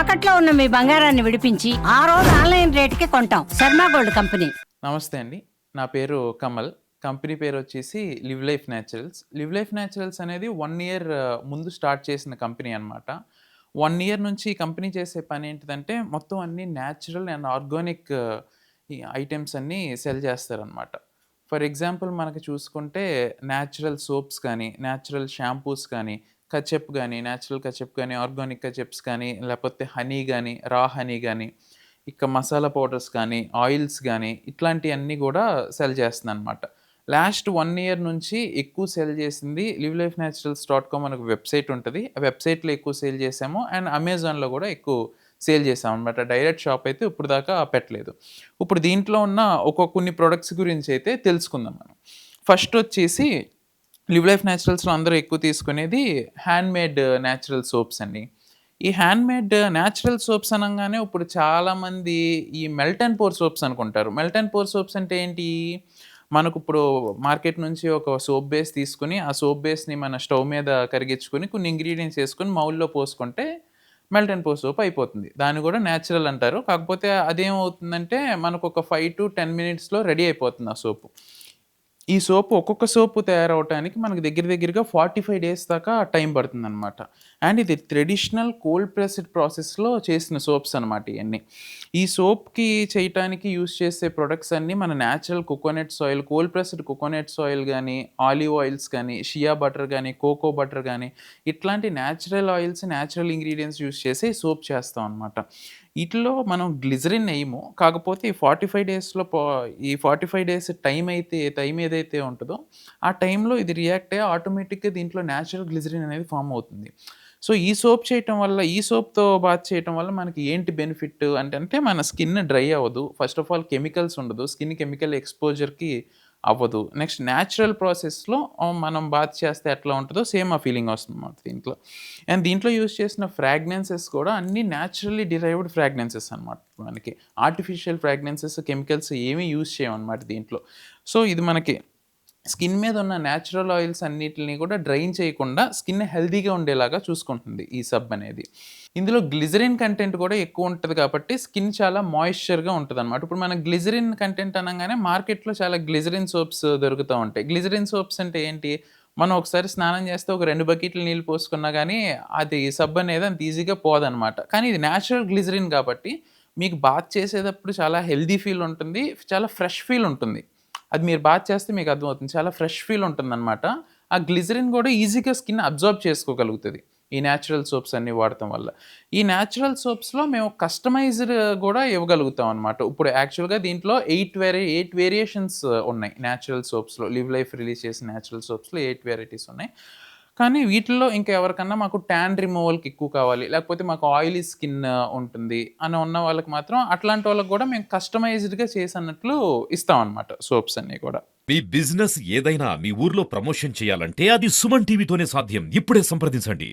తాకట్లో ఉన్న మీ బంగారాన్ని విడిపించి ఆ రోజు ఆన్లైన్ రేటుకి కొంటాం. Sharma gold company. నమస్తే అండి. నా పేరు కమల్. కంపెనీ పేరు వచ్చేసి live life naturals live life naturals అనేది వన్ ఇయర్ ముందు స్టార్ట్ చేసిన కంపెనీ అనమాట వన్ ఇయర్ నుంచి ఈ కంపెనీ చేసే పని ఏంటిదంటే మొత్తం అన్ని న్యాచురల్ అండ్ ఆర్గానిక్ ఐటమ్స్ అన్నీ సెల్ చేస్తారనమాట ఫర్ ఎగ్జాంపుల్ మనకి చూసుకుంటే న్యాచురల్ సోప్స్ కానీ న్యాచురల్ షాంపూస్ కానీ కచెప్ కానీ న్యాచురల్ కచెప్ కానీ ఆర్గానిక్ కచెప్స్ కానీ లేకపోతే హనీ కానీ రా హనీ కానీ ఇక మసాలా పౌడర్స్ కానీ ఆయిల్స్ కానీ ఇట్లాంటివన్నీ కూడా సెల్ చేస్తుంది అనమాట లాస్ట్ వన్ ఇయర్ నుంచి ఎక్కువ సెల్ చేసింది live life naturals dot com మనకు వెబ్సైట్ ఉంటుంది. ఆ వెబ్సైట్లో ఎక్కువ సేల్ చేసాము అండ్ అమెజాన్లో కూడా ఎక్కువ సేల్ చేసాం అనమాట డైరెక్ట్ షాప్ అయితే ఇప్పుడు దాకా పెట్టలేదు. ఇప్పుడు దీంట్లో ఉన్న ఒక కొన్ని ప్రొడక్ట్స్ గురించి అయితే తెలుసుకుందాం మనం. ఫస్ట్ వచ్చేసి లివ్ లైఫ్ న్యాచురల్స్లో అందరూ ఎక్కువ తీసుకునేది హ్యాండ్మేడ్ న్యాచురల్ సోప్స్ అండి. ఈ హ్యాండ్మేడ్ న్యాచురల్ సోప్స్ అనగానే ఇప్పుడు చాలామంది ఈ మెల్ట్ అండ్ పోర్ సోప్స్ అనుకుంటారు. మెల్ట్ అండ్ పోర్ సోప్స్ అంటే ఏంటి? మనకు ఇప్పుడు మార్కెట్ నుంచి ఒక సోప్ బేస్ తీసుకుని ఆ సోప్ బేస్ని మన స్టవ్ మీద కరిగించుకొని కొన్ని ఇంగ్రీడియంట్స్ వేసుకొని మౌల్లో పోసుకుంటే మెల్ట్ అండ్ పోర్ సోప్ అయిపోతుంది. దాన్ని కూడా న్యాచురల్ అంటారు. కాకపోతే అదేమవుతుందంటే మనకు ఒక ఫైవ్ టు టెన్ మినిట్స్లో రెడీ అయిపోతుంది ఆ సోపు. ఈ సోపు ఒక్కొక్క సోపు తయారవడానికి మనకు దగ్గర దగ్గరగా ఫార్టీ ఫైవ్ డేస్ దాకా టైం పడుతుంది అనమాట అండ్ ఇది ట్రెడిషనల్ కోల్డ్ ప్రెస్డ్ ప్రాసెస్లో చేసిన సోప్స్ అనమాట ఇవన్నీ ఈ సోప్కి చేయటానికి యూస్ చేసే ప్రొడక్ట్స్ అన్నీ మన natural coconut oil cold pressed coconut oil కానీ ఆలివ్ ఆయిల్స్ కానీ షియా బటర్ కానీ కోకో బటర్ కానీ ఇట్లాంటి natural oils natural ingredients use చేసి సోప్ చేస్తాం అనమాట వీటిలో మనం గ్లిజరిన్ వేయము. కాకపోతే ఈ ఫార్టీ ఫైవ్ డేస్లో ఈ ఫార్టీ ఫైవ్ డేస్ టైం అయితే టైం ఏదైతే ఉంటుందో ఆ టైంలో ఇది రియాక్ట్ అయ్యి ఆటోమేటిక్గా దీంట్లో న్యాచురల్ గ్లిజరిన్ అనేది ఫామ్ అవుతుంది. సో ఈ సోప్ చేయటం వల్ల ఈ సోప్తో బాత్ చేయటం వల్ల మనకి ఏంటి బెనిఫిట్? అంటే అంటే మన స్కిన్ డ్రై అవ్వదు. ఫస్ట్ ఆఫ్ ఆల్ కెమికల్స్ ఉండదు. స్కిన్ కెమికల్ ఎక్స్పోజర్కి అవ్వదు. నెక్స్ట్ న్యాచురల్ ప్రాసెస్లో మనం బాత్ చేస్తే ఎట్లా ఉంటుందో సేమ్ ఆ ఫీలింగ్ వస్తుంది అన్నమాట దీంట్లో. అండ్ దీంట్లో యూస్ చేసిన ఫ్రాగ్నెన్సెస్ కూడా అన్ని న్యాచురల్లీ డిరైవ్డ్ ఫ్రాగ్నెన్సెస్ అనమాట మనకి. ఆర్టిఫిషియల్ ఫ్రాగ్నెన్సెస్ కెమికల్స్ ఏమీ యూజ్ చేయమన్నమాట దీంట్లో. సో ఇది మనకి స్కిన్ మీద ఉన్న న్యాచురల్ ఆయిల్స్ అన్నిటిని కూడా డ్రైన్ చేయకుండా స్కిన్ హెల్దీగా ఉండేలాగా చూసుకుంటుంది ఈ సబ్ అనేది. ఇందులో గ్లిజరిన్ కంటెంట్ కూడా ఎక్కువ ఉంటుంది కాబట్టి స్కిన్ చాలా మాయిశ్చర్గా ఉంటుంది అనమాట ఇప్పుడు మన గ్లిజరిన్ కంటెంట్ అనగానే మార్కెట్లో చాలా గ్లిజరిన్ సోప్స్ దొరుకుతూ ఉంటాయి. గ్లిజరిన్ సోప్స్ అంటే ఏంటి? మనం ఒకసారి స్నానం చేస్తే ఒక రెండు బకెట్లు నీళ్ళు పోసుకున్నా కానీ అది సబ్ అనేది అంత ఈజీగా పోదనమాట కానీ ఇది న్యాచురల్ గ్లిజరిన్ కాబట్టి మీకు బాత్ చేసేటప్పుడు చాలా హెల్దీ ఫీల్ ఉంటుంది. చాలా ఫ్రెష్ ఫీల్ ఉంటుంది. అది మీరు బాగా చేస్తే మీకు అర్థమవుతుంది. చాలా ఫ్రెష్ ఫీల్ ఉంటుంది అనమాట ఆ గ్లిజరిన్ కూడా ఈజీగా స్కిన్ అబ్జర్వ్ చేసుకోగలుగుతుంది ఈ న్యాచురల్ సోప్స్ అన్ని వాడటం వల్ల. ఈ న్యాచురల్ సోప్స్లో మేము కస్టమైజ్డ్ కూడా ఇవ్వగలుగుతాం అనమాట ఇప్పుడు యాక్చువల్గా దీంట్లో ఎయిట్ వేరే ఎయిట్ వేరియేషన్స్ ఉన్నాయి. న్యాచురల్ సోప్స్లో లివ్ లైఫ్ రిలీజ్ చేసిన న్యాచురల్ సోప్స్లో ఎయిట్ వెరైటీస్ ఉన్నాయి. కానీ వీటిల్లో ఇంకా ఎవరికన్నా మాకు ట్యాన్ రిమూవల్కి ఎక్కువ కావాలి లేకపోతే మాకు ఆయిలీ స్కిన్ ఉంటుంది అని ఉన్న వాళ్ళకి మాత్రం అట్లాంటి వాళ్ళకి కూడా మేము కస్టమైజ్డ్గా చేసినట్లు ఇస్తాం అనమాట సోప్స్ అన్నీ కూడా. మీ బిజినెస్ ఏదైనా మీ ఊర్లో ప్రమోషన్ చేయాలంటే అది సుమన్ టీవీతోనే సాధ్యం. ఇప్పుడే సంప్రదించండి.